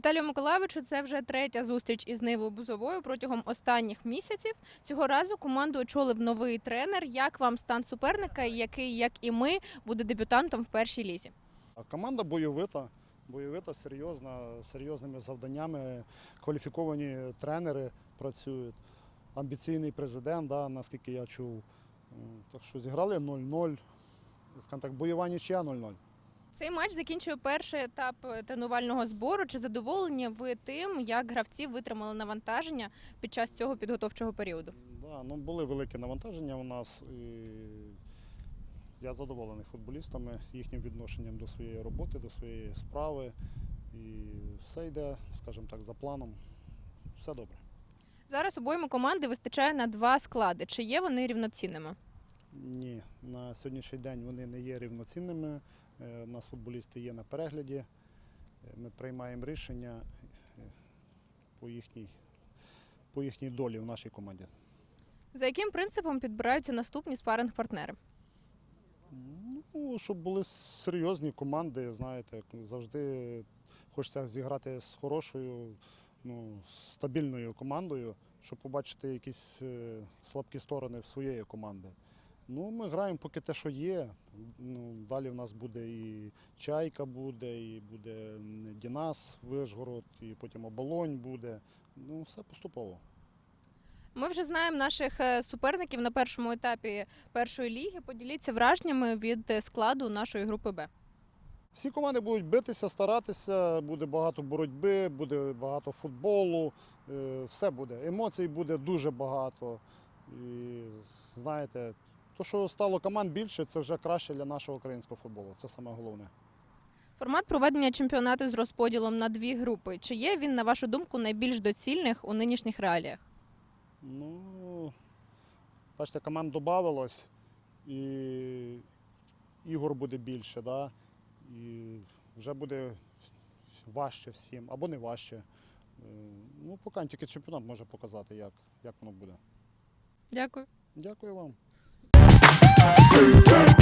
Віталію Миколайовичу, це вже третя зустріч із Нивою Бузовою протягом останніх місяців. Цього разу команду очолив новий тренер. Як вам стан суперника, який, як і ми, буде дебютантом в першій лізі? Команда бойовита, бойовита, серйозна, серйозними завданнями. Кваліфіковані тренери працюють. Амбіційний президент, да, наскільки я чув. Так що зіграли 0-0. Скажімо так, бойова нічия 0-0. Цей матч закінчує перший етап е, тренувального збору. Чи задоволені ви тим, як гравці витримали навантаження під час цього підготовчого періоду? Да, ну, були великі навантаження у нас. І я задоволений футболістами, їхнім відношенням до своєї роботи, до своєї справи. І все йде, скажімо так, за планом. Все добре. Зараз обоїм команди вистачає на два склади. Чи є вони рівноцінними? Ні, на сьогоднішній день вони не є рівноцінними. Е, У нас футболісти є на перегляді. Е, Ми приймаємо рішення е, по їхній, по їхній долі в нашій команді. За яким принципом підбираються наступні спаринг-партнери? Ну, щоб були серйозні команди, знаєте, завжди хочеться зіграти з хорошою, ну, стабільною командою, щоб побачити якісь слабкі сторони в своєї команди. Ну, ми граємо поки те, що є. Ну, далі в нас буде і Чайка буде, і буде Дінас, Вишгород, і потім Оболонь буде. Ну, все поступово. Ми вже знаємо наших е, суперників на першому етапі першої ліги. Поділіться враженнями від е, складу нашої групи Б. Всі команди будуть битися, старатися, буде багато боротьби, буде багато футболу, е, все буде. Емоцій буде дуже багато. І знаєте, то, що стало команд більше, це вже краще для нашого українського футболу. Це саме головне. Формат проведення чемпіонату з розподілом на дві групи. Чи є він, на вашу думку, найбільш доцільних у нинішніх реаліях? Ну, бачите, команд додавалось, і ігор буде більше, да? і вже буде важче всім, або не важче. Е, Ну, поки тільки чемпіонат може показати, як, як воно буде. Дякую. Дякую вам. Hey, hey.